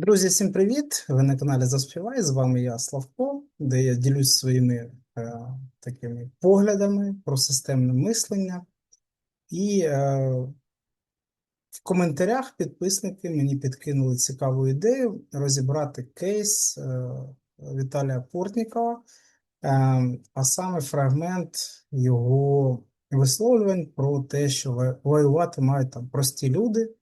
Друзі, всім привіт! Ви на каналі Заспівай. З вами я, Славко, де я ділюсь своїми е, такими поглядами про системне мислення. І е, в коментарях підписники мені підкинули цікаву ідею розібрати кейс е, Віталія Портнікова, е, а саме фрагмент його висловлювань про те, що воювати мають там прості люди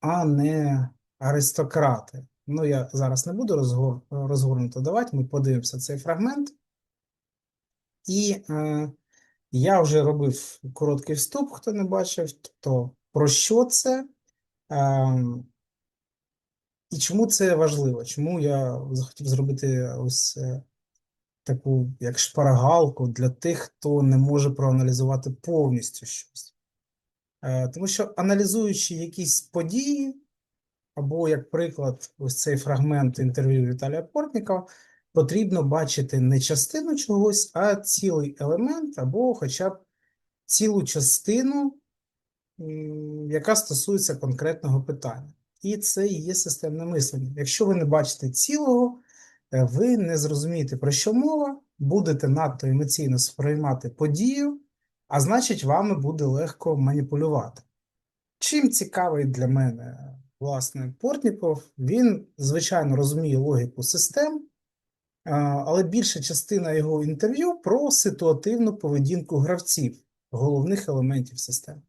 а не аристократи. Ну, я зараз не буду розгор... розгорнуто давати, ми подивимося цей фрагмент. І е, я вже робив короткий вступ, хто не бачив, тобто про що це е, і чому це важливо, чому я захотів зробити ось е, таку як шпаргалку для тих, хто не може проаналізувати повністю щось. Е, Тому що аналізуючи якісь події, або, як приклад, ось цей фрагмент інтерв'ю Віталія Портнікова, потрібно бачити не частину чогось, а цілий елемент, або хоча б цілу частину, яка стосується конкретного питання. І це і є системне мислення. Якщо ви не бачите цілого, е, ви не зрозумієте, про що мова, будете надто емоційно сприймати подію, а значить, вами буде легко маніпулювати. Чим цікавий для мене, власне, Портніков, він, звичайно, розуміє логіку систем, але більша частина його інтерв'ю про ситуативну поведінку гравців, головних елементів систем.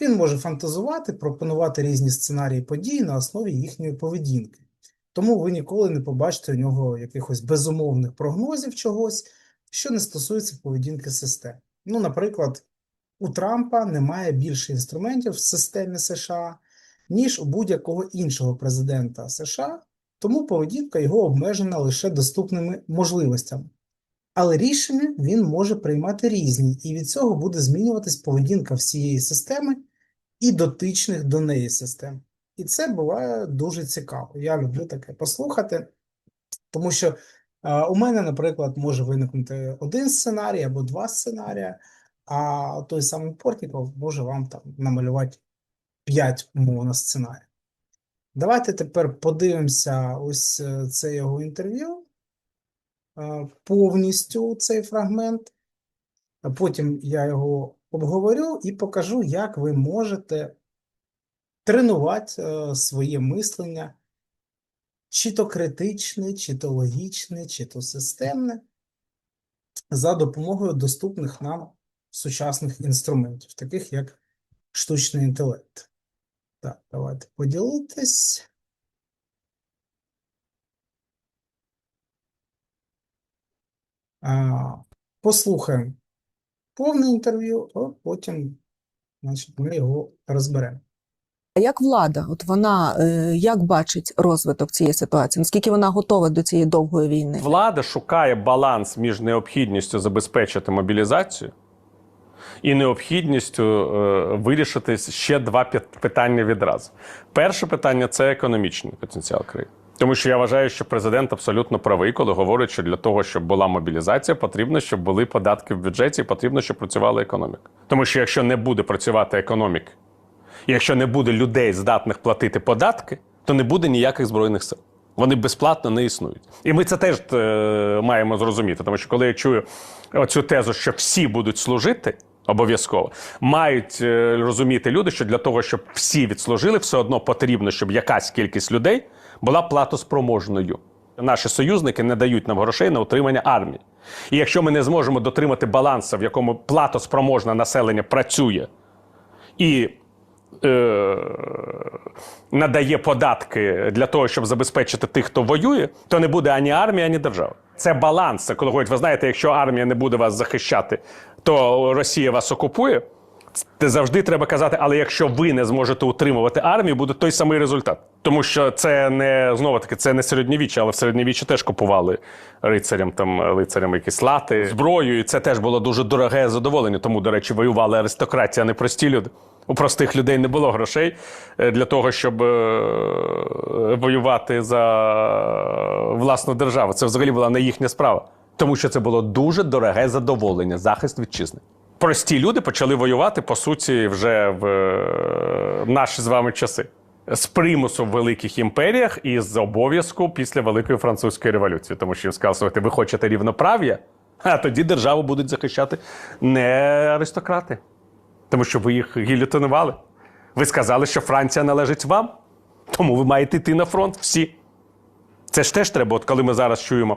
Він може фантазувати, пропонувати різні сценарії подій на основі їхньої поведінки. Тому ви ніколи не побачите у нього якихось безумовних прогнозів чогось, що не стосується поведінки систем. Ну, наприклад, у Трампа немає більше інструментів в системі США, ніж у будь-якого іншого президента США, тому поведінка його обмежена лише доступними можливостями. Але рішення він може приймати різні, і від цього буде змінюватись поведінка всієї системи і дотичних до неї систем. І це буває дуже цікаво. Я люблю таке послухати, тому що е, у мене, наприклад, може виникнути один сценарій або два сценарії, а той самий Портніков може вам там намалювати 5 умовно сценаріїв. Давайте тепер подивимося ось е, це його інтерв'ю, е, повністю цей фрагмент. Потім я його обговорю і покажу, як ви можете тренувати е, своє мислення, чи то критичне, чи то логічне, чи то системне, за допомогою доступних нам сучасних інструментів, таких як штучний інтелект. Так, давайте поділитись. А, послухаємо повне інтерв'ю, а потім значить, ми його розберемо. А як влада, от вона е, як бачить розвиток цієї ситуації? Наскільки вона готова до цієї довгої війни? Влада шукає баланс між необхідністю забезпечити мобілізацію і необхідністю е, вирішити ще два питання відразу. Перше питання це економічний потенціал країни. Тому що я вважаю, що президент абсолютно правий, коли говорить, що для того, щоб була мобілізація, потрібно, щоб були податки в бюджеті, і потрібно, щоб працювала економіка. Тому що якщо не буде працювати економіка, якщо не буде людей, здатних платити податки, то не буде ніяких збройних сил. Вони безплатно не існують. І ми це теж е, маємо зрозуміти, тому що коли я чую оцю тезу, що всі будуть служити. Обов'язково мають е, розуміти люди, що для того, щоб всі відслужили, все одно потрібно, щоб якась кількість людей була платоспроможною. Наші союзники не дають нам грошей на утримання армії. І якщо ми не зможемо дотримати балансу, в якому платоспроможне населення працює і е, надає податки для того, щоб забезпечити тих, хто воює, то не буде ані армії, ані держави. Це баланс. Коли говорять, ви знаєте, якщо армія не буде вас захищати, то Росія вас окупує. Це завжди треба казати, але якщо ви не зможете утримувати армію, буде той самий результат. Тому що це не знову таки це не середньовіччя, але в середньовіччі теж купували рицарям там лицарям якісь лати, зброю, і це теж було дуже дороге задоволення. Тому, до речі, воювали аристократія, а не прості люди. У простих людей не було грошей е, для того, щоб е, воювати за власну державу. Це взагалі була не їхня справа, тому що це було дуже дороге задоволення, захист вітчизни. Прості люди почали воювати по суті вже в е, наші з вами часи. з примусу в великих імперіях і з обов'язку після Великої французької революції. Тому що їм сказали, слухайте, ви хочете рівноправ'я, а тоді державу будуть захищати не аристократи, тому що ви їх гілютинували. Ви сказали, що Франція належить вам, тому ви маєте йти на фронт всі. Це ж теж треба, от коли ми зараз чуємо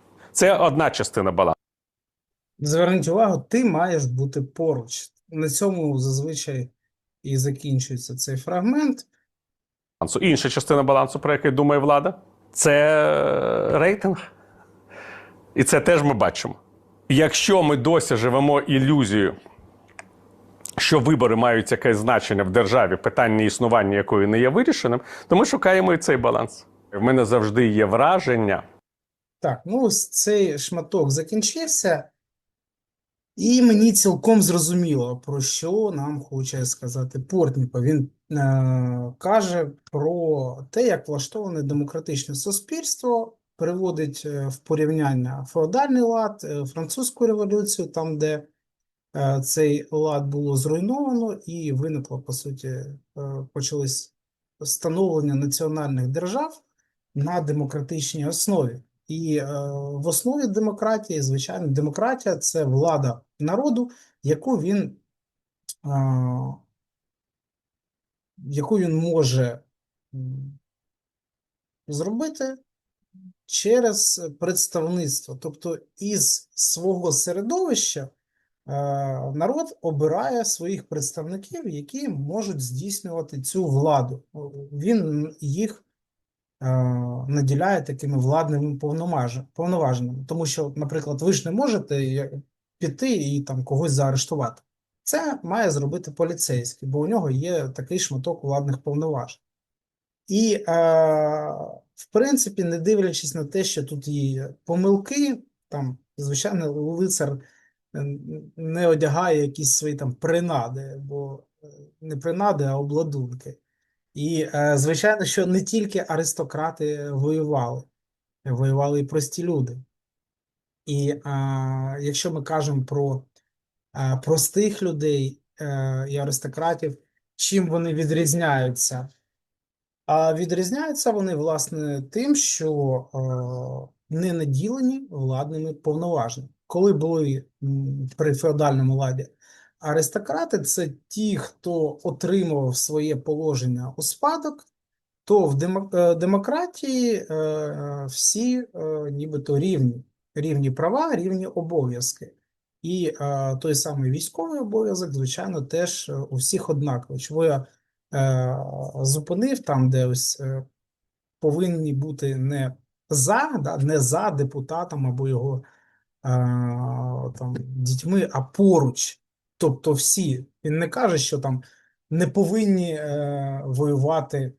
Це одна частина балансу. Зверніть увагу, ти маєш бути поруч. На цьому зазвичай і закінчується цей фрагмент. Інша частина балансу, про який думає влада, це рейтинг. І це теж ми бачимо. Якщо ми досі живемо ілюзією, що вибори мають якесь значення в державі, питання існування якої не є вирішеним, то ми шукаємо і цей баланс. В мене завжди є враження, Так, ну ось цей шматок закінчився, і мені цілком зрозуміло, про що нам хоче сказати Портніков. Він е, каже про те, як влаштоване демократичне суспільство, приводить е, в порівняння феодальний лад, е, французьку революцію, там, де е, цей лад було зруйновано, і виникло, по суті, е, почалось становлення національних держав на демократичній основі. І е, в основі демократії, звичайно, демократія це влада народу, яку він, е, яку він може зробити через представництво. Тобто із свого середовища е, народ обирає своїх представників, які можуть здійснювати цю владу. Він їх наділяє такими владними повноваж- повноваженнями. Тому що, наприклад, ви ж не можете піти і там когось заарештувати. Це має зробити поліцейський, бо у нього є такий шматок владних повноважень. І, е, в принципі, не дивлячись на те, що тут є помилки, там, звичайно, лицар е, не одягає якісь свої там принади, бо е, не принади, а обладунки. І, е, звичайно, що не тільки аристократи воювали, воювали і прості люди. І е, якщо ми кажемо про е, простих людей е, і аристократів, чим вони відрізняються? А відрізняються вони, власне, тим, що е, не наділені владними повноваженнями. Коли були при феодальному ладі аристократи, це ті, хто отримував своє положення у спадок, то в е, демократії е, всі е, нібито рівні, рівні права, рівні обов'язки. І той самий військовий обов'язок, звичайно, теж у всіх однаковий. Чого я зупинив там, де ось повинні бути не за, да, не за депутатом або його там, дітьми, а поруч. Тобто всі. Він не каже, що там не повинні е, воювати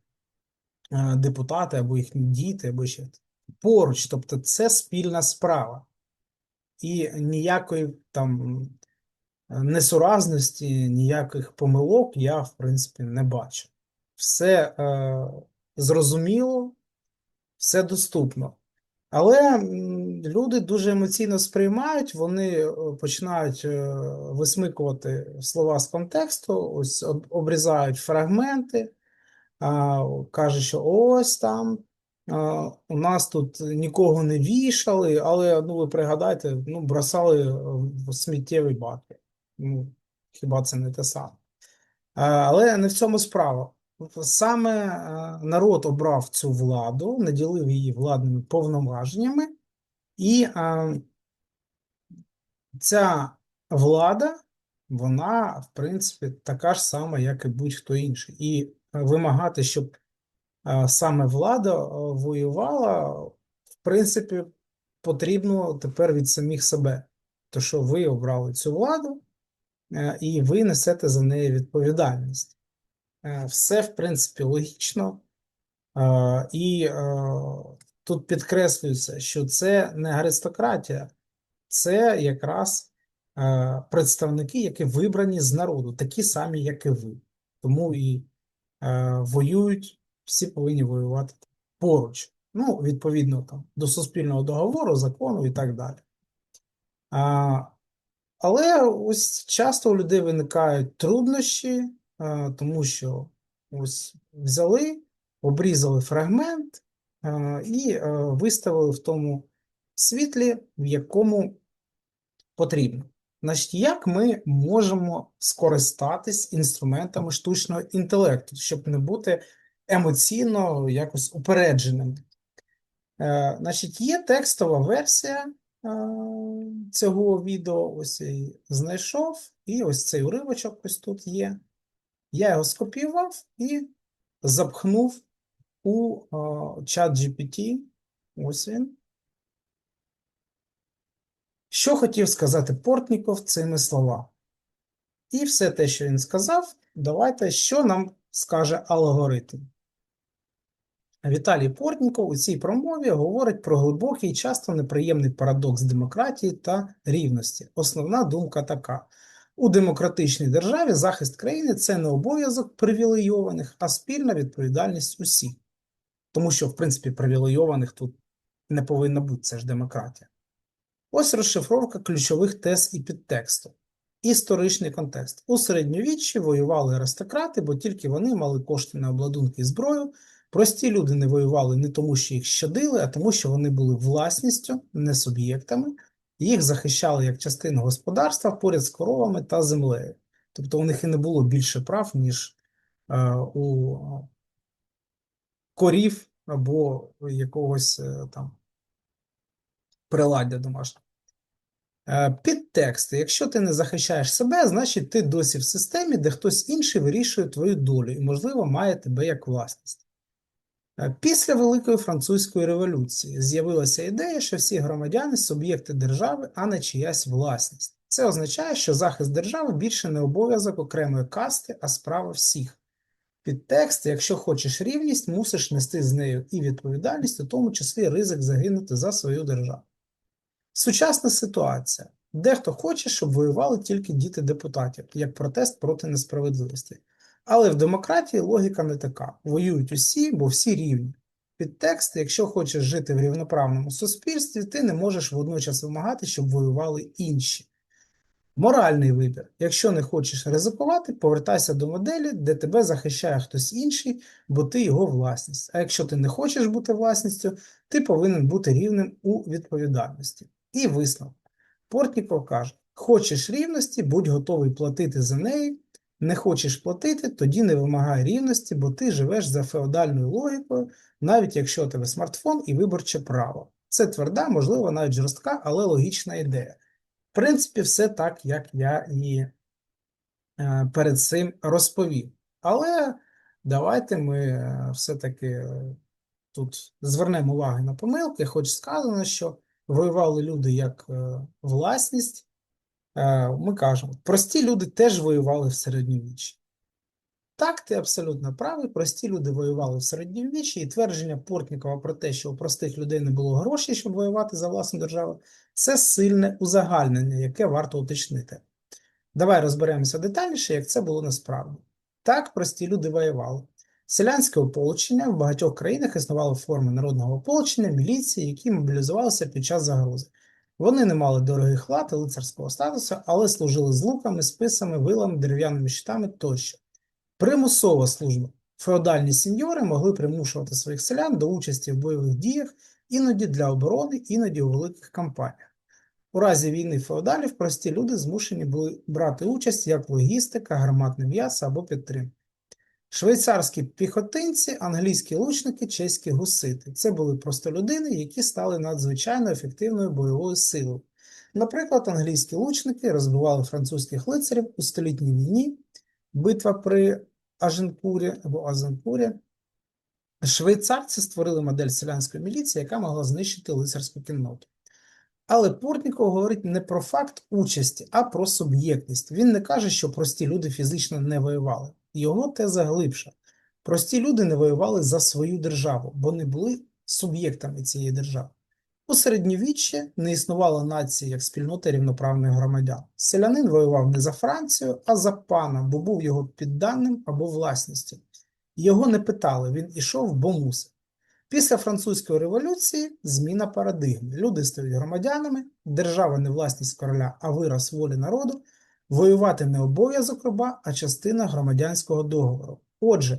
е, депутати або їхні діти, або ще поруч. Тобто це спільна справа. І ніякої там несуразності, ніяких помилок я, в принципі, не бачу. Все е, зрозуміло, все доступно. Але люди дуже емоційно сприймають, вони е, починають е, висмикувати слова з контексту, ось обрізають фрагменти, кажуть, що ось там у нас тут нікого не вішали, але ну ви пригадайте, ну бросали в сміттєвий бак. Ну, хіба це не те саме? Але не в цьому справа. Саме е, народ обрав цю владу, наділив її владними повноваженнями, і е, ця влада, вона, в принципі, така ж сама, як і будь-хто інший. І е, вимагати, щоб саме влада воювала, в принципі, потрібно тепер від самих себе. То, що ви обрали цю владу, і ви несете за неї відповідальність. Е, Все, в принципі, логічно. Е, І е, тут підкреслюється, що це не аристократія, це якраз представники, які вибрані з народу, такі самі, як і ви. Тому і воюють, всі повинні воювати поруч. Ну, відповідно там, до суспільного договору, закону і так далі. Але ось часто у людей виникають труднощі, тому що ось взяли, обрізали фрагмент і виставили в тому світлі, в якому потрібно. Значить, як ми можемо скористатись інструментами штучного інтелекту, щоб не бути емоційно якось упередженими? Е, значить, є текстова версія е, цього відео. Ось я її знайшов, і ось цей уривочок ось тут є. Я його скопіював і запхнув у чат GPT. Ось він. Що хотів сказати Портніков цими словами? І все те, що він сказав, давайте, що нам скаже алгоритм. Віталій Портніков у цій промові говорить про глибокий і часто неприємний парадокс демократії та рівності. Основна думка така: у демократичній державі захист країни це не обов'язок привілейованих, а спільна відповідальність усіх. Тому що, в принципі, привілейованих тут не повинно бути, це ж демократія. Ось розшифровка ключових тез і підтексту. Історичний контекст. У середньовіччі воювали аристократи, бо тільки вони мали кошти на обладунки і зброю. Прості люди не воювали не тому, що їх щадили, а тому, що вони були власністю, не суб'єктами, їх захищали як частину господарства поряд з коровами та землею. Тобто у них і не було більше прав, ніж е, у корів або якогось е, там приладдя домашнього. Е, Підтексти. Якщо ти не захищаєш себе, значить ти досі в системі, де хтось інший вирішує твою долю і, можливо, має тебе як власність. Е, Після Великої Французької революції з'явилася ідея, що всі громадяни суб'єкти держави, а не чиясь власність. Це означає, що захист держави більше не обов'язок окремої касти, а справа всіх. Підтекст, якщо хочеш рівність, мусиш нести з нею і відповідальність, у тому числі ризик загинути за свою державу. Сучасна ситуація. Дехто хоче, щоб воювали тільки діти депутатів, як протест проти несправедливості. Але в демократії логіка не така. Воюють усі, бо всі рівні. Підтекст, якщо хочеш жити в рівноправному суспільстві, ти не можеш водночас вимагати, щоб воювали інші. Моральний вибір. Якщо не хочеш ризикувати, повертайся до моделі, де тебе захищає хтось інший, бо ти його власність. А якщо ти не хочеш бути власністю, ти повинен бути рівним у відповідальності. І висновок. Портніков каже: хочеш рівності, будь готовий платити за неї. Не хочеш платити, тоді не вимагай рівності, бо ти живеш за феодальною логікою, навіть якщо у тебе смартфон і виборче право. Це тверда, можливо, навіть жорстка, але логічна ідея. В принципі, все так, як я і е, перед цим розповів. Але давайте ми е, все-таки е, тут звернемо увагу на помилки, хоч сказано, що воювали люди як власність. Е, Ми кажемо, прості люди теж воювали в середньовіччі. Так, ти абсолютно правий. Прості люди воювали в середньовіччі, і твердження Портнікова про те, що у простих людей не було грошей, щоб воювати за власну державу, це сильне узагальнення, яке варто уточнити. Давай розберемося детальніше, як це було насправді. Так, прості люди воювали. Селянське ополчення в багатьох країнах існували форми народного ополчення, міліції, які мобілізувалися під час загрози. Вони не мали дорогих лад і лицарського статусу, але служили з луками, списами, вилами, дерев'яними щитами тощо. Примусова служба. Феодальні сеньори могли примушувати своїх селян до участі в бойових діях, іноді для оборони, іноді у великих кампаніях. У разі війни феодалів прості люди змушені були брати участь як логістика, гарматне м'ясо або підтримка. Швейцарські піхотинці, англійські лучники, чеські гусити. Це були просто людини, які стали надзвичайно ефективною бойовою силою. Наприклад, англійські лучники розбивали французьких лицарів у столітній війні, битва при Аженкурі або Азенкурі. Швейцарці створили модель селянської міліції, яка могла знищити лицарську кінноту. Але Портніков говорить не про факт участі, а про суб'єктність. Він не каже, що прості люди фізично не воювали. Його теза глибша. Прості люди не воювали за свою державу, бо не були суб'єктами цієї держави. У середньовіччі не існувало нації як спільноти рівноправних громадян. Селянин воював не за Францію, а за пана, бо був його підданим або власністю. Його не питали, він ішов, бо мусив. Після французької революції зміна парадигми. Люди стають громадянами, держава не власність короля, а вираз волі народу. Воювати не обов'язок раба, а частина громадянського договору. Отже,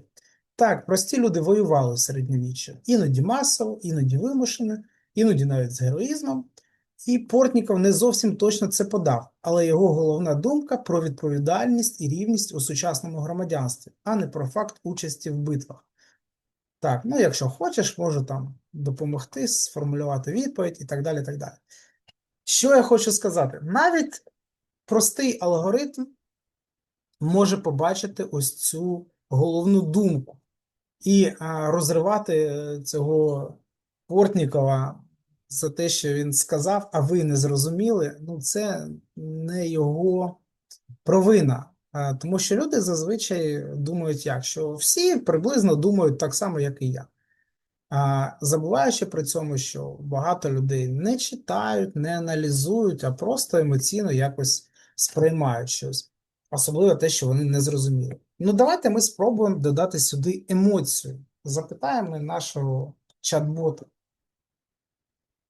так, прості люди воювали в середньовіччя, іноді масово, іноді вимушено, іноді навіть з героїзмом. І Портніков не зовсім точно це подав, але його головна думка про відповідальність і рівність у сучасному громадянстві, а не про факт участі в битвах. Так, ну якщо хочеш, можу там допомогти сформулювати відповідь і так далі. так далі. Що я хочу сказати? Навіть простий алгоритм може побачити ось цю головну думку і розривати е, цього Портнікова за те, що він сказав, а ви не зрозуміли, ну це не його провина. Тому що люди зазвичай думають як, що всі приблизно думають так само, як і я. А, Забуваючи при цьому, що багато людей не читають, не аналізують, а просто емоційно якось сприймають щось, особливо те, що вони не зрозуміли. Ну, давайте ми спробуємо додати сюди емоцію. Запитаємо нашого чат-бота.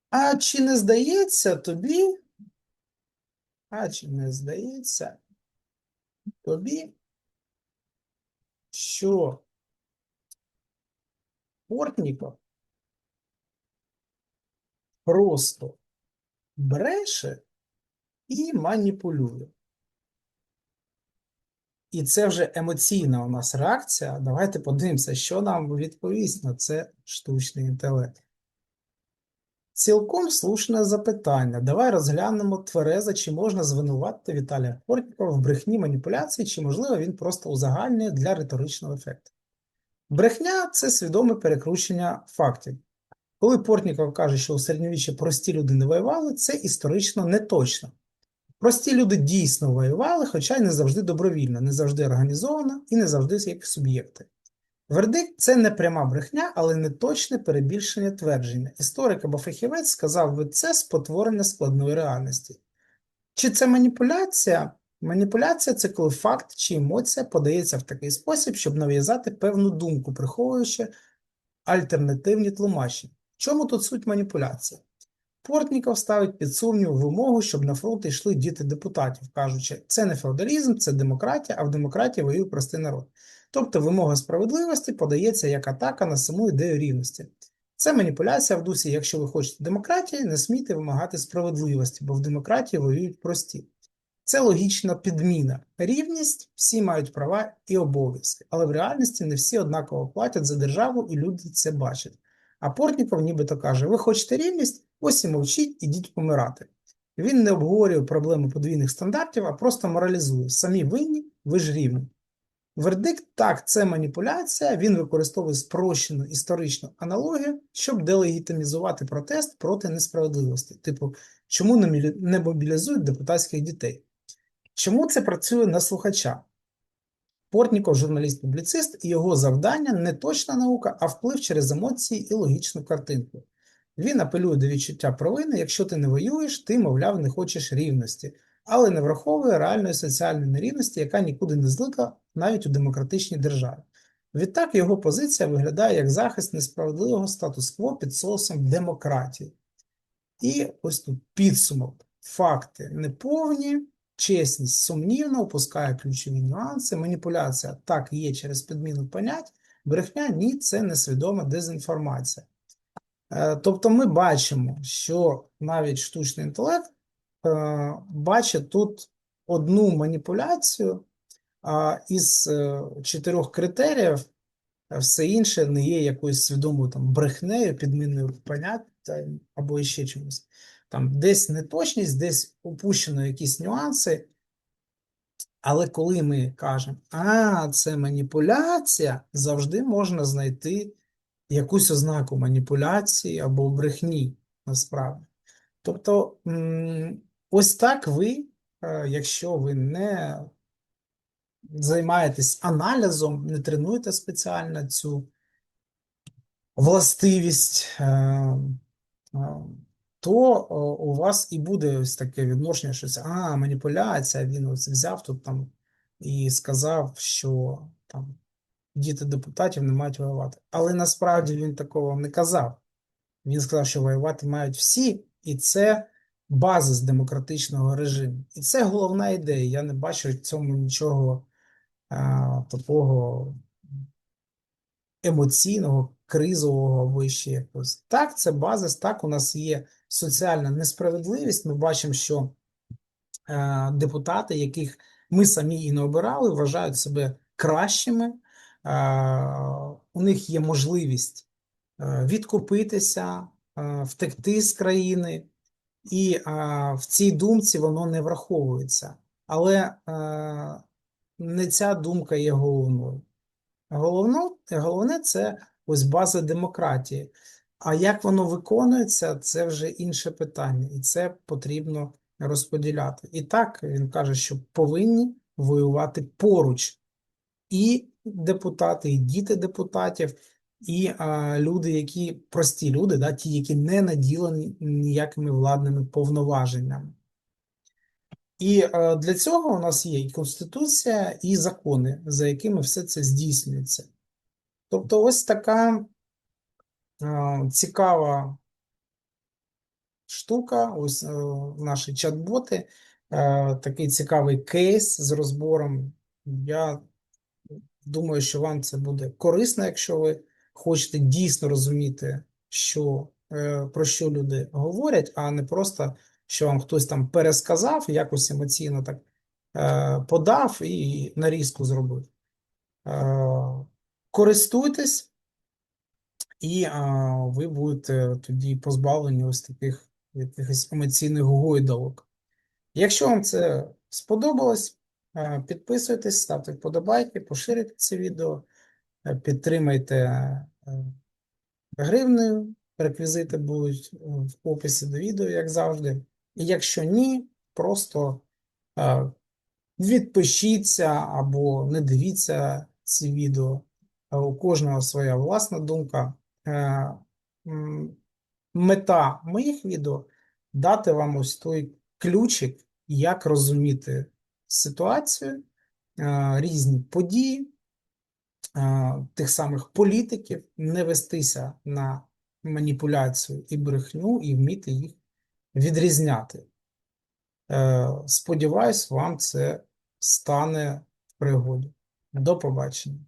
А чи не здається тобі? А чи не здається тобі, що Портніков просто бреше і маніпулює? І це вже емоційна у нас реакція. Давайте подивимося, що нам відповість на це штучний інтелект. Цілком слушне запитання. Давай розглянемо тверезо, чи можна звинуватити Віталія Портнікова в брехні маніпуляції, чи, можливо, він просто узагальнює для риторичного ефекту. Брехня це свідоме перекручення фактів. Коли Портніков каже, що у середньовіччі прості люди не воювали, це історично не точно. Прості люди дійсно воювали, хоча й не завжди добровільно, не завжди організовано і не завжди як суб'єкти. Вердикт це не пряма брехня, але не точне перебільшення твердження. Історик або фахівець сказав би це спотворення складної реальності. Чи це маніпуляція? Маніпуляція це коли факт чи емоція подається в такий спосіб, щоб нав'язати певну думку, приховуючи альтернативні тлумачення. В чому тут суть маніпуляції? Портніков ставить під сумнів вимогу, щоб на фронт йшли діти депутатів, кажучи, це не феодалізм, це демократія, а в демократії воює простий народ. Тобто вимога справедливості подається як атака на саму ідею рівності. Це маніпуляція в дусі, якщо ви хочете демократії, не смійте вимагати справедливості, бо в демократії воюють прості. Це логічна підміна. Рівність всі мають права і обов'язки, але в реальності не всі однаково платять за державу і люди це бачать. А Портніков нібито каже: ви хочете рівність, ось і мовчіть, ідіть помирати. Він не обговорює проблеми подвійних стандартів, а просто моралізує. Самі винні, ви ж рівні. Вердикт так, це маніпуляція. Він використовує спрощену історичну аналогію, щоб делегітимізувати протест проти несправедливості. Типу, чому не мобілізують депутатських дітей? Чому це працює на слухача? Портніков журналіст-публіцист, і його завдання не точна наука, а вплив через емоції і логічну картинку. Він апелює до відчуття провини, якщо ти не воюєш, ти, мовляв, не хочеш рівності, але не враховує реальної соціальної нерівності, яка нікуди не злика навіть у демократичній державі. Відтак його позиція виглядає як захист несправедливого статус-кво під соусом демократії. І ось тут підсумок. Факти неповні, чесність сумнівна, опускає ключові нюанси, маніпуляція так є через підміну понять, брехня ні, це несвідома дезінформація. Е, Тобто ми бачимо, що навіть штучний інтелект е, бачить тут одну маніпуляцію із е, чотирьох критеріїв, все інше не є якоюсь свідомою там брехнею, підміною понять або іще чимось. там десь неточність, десь упущено якісь нюанси. Але коли ми кажемо, а, це маніпуляція, завжди можна знайти якусь ознаку маніпуляції або брехні насправді. Тобто, ось так ви, е, якщо ви не займаєтесь аналізом, не тренуєте спеціально цю властивість, е, е, то у вас і буде ось таке відношення, що це а, маніпуляція, він ось взяв тут там і сказав, що там діти депутатів не мають воювати. Але насправді він такого не казав. Він сказав, що воювати мають всі, і це базис демократичного режиму. І це головна ідея. Я не бачу в цьому нічого а, такого емоційного, кризового або ще якогось. Так, це базис, так, у нас є соціальна несправедливість. Ми бачимо, що е, депутати, яких ми самі і не обирали, вважають себе кращими. Е, у них є можливість е, відкупитися, е, втекти з країни, і в цій думці воно не враховується. Але не ця думка є головною. Головно, головне це ось база демократії. А як воно виконується, це вже інше питання, і це потрібно розподіляти. І так він каже, що повинні воювати поруч і депутати, і діти депутатів, і а, люди, які прості люди, да, ті, які не наділені ніякими владними повноваженнями. І е, для цього у нас є і Конституція, і закони, за якими все це здійснюється. Тобто, ось така е, цікава штука, ось е, наші чат-боти, е, такий цікавий кейс з розбором. Я думаю, що вам це буде корисно, якщо ви хочете дійсно розуміти, що, е, про що люди говорять, а не просто що вам хтось там пересказав, якось емоційно так е, подав і нарізку зробив. Е, користуйтесь, і ви будете тоді позбавлені ось таких якихось емоційних гойдалок. Якщо вам це сподобалось, підписуйтесь, ставте вподобайки, поширюйте це відео, е, підтримайте е, гривнею. Реквізити будуть в описі до відео, як завжди. І якщо ні, просто е, відпишіться або не дивіться ці відео. Е, У кожного своя власна думка. Е, Мета моїх відео дати вам ось той ключик, як розуміти ситуацію, е, різні події е, тих самих політиків, не вестися на маніпуляцію і брехню, і вміти їх відрізняти. Е, Сподіваюсь, вам це стане в пригоді. До побачення.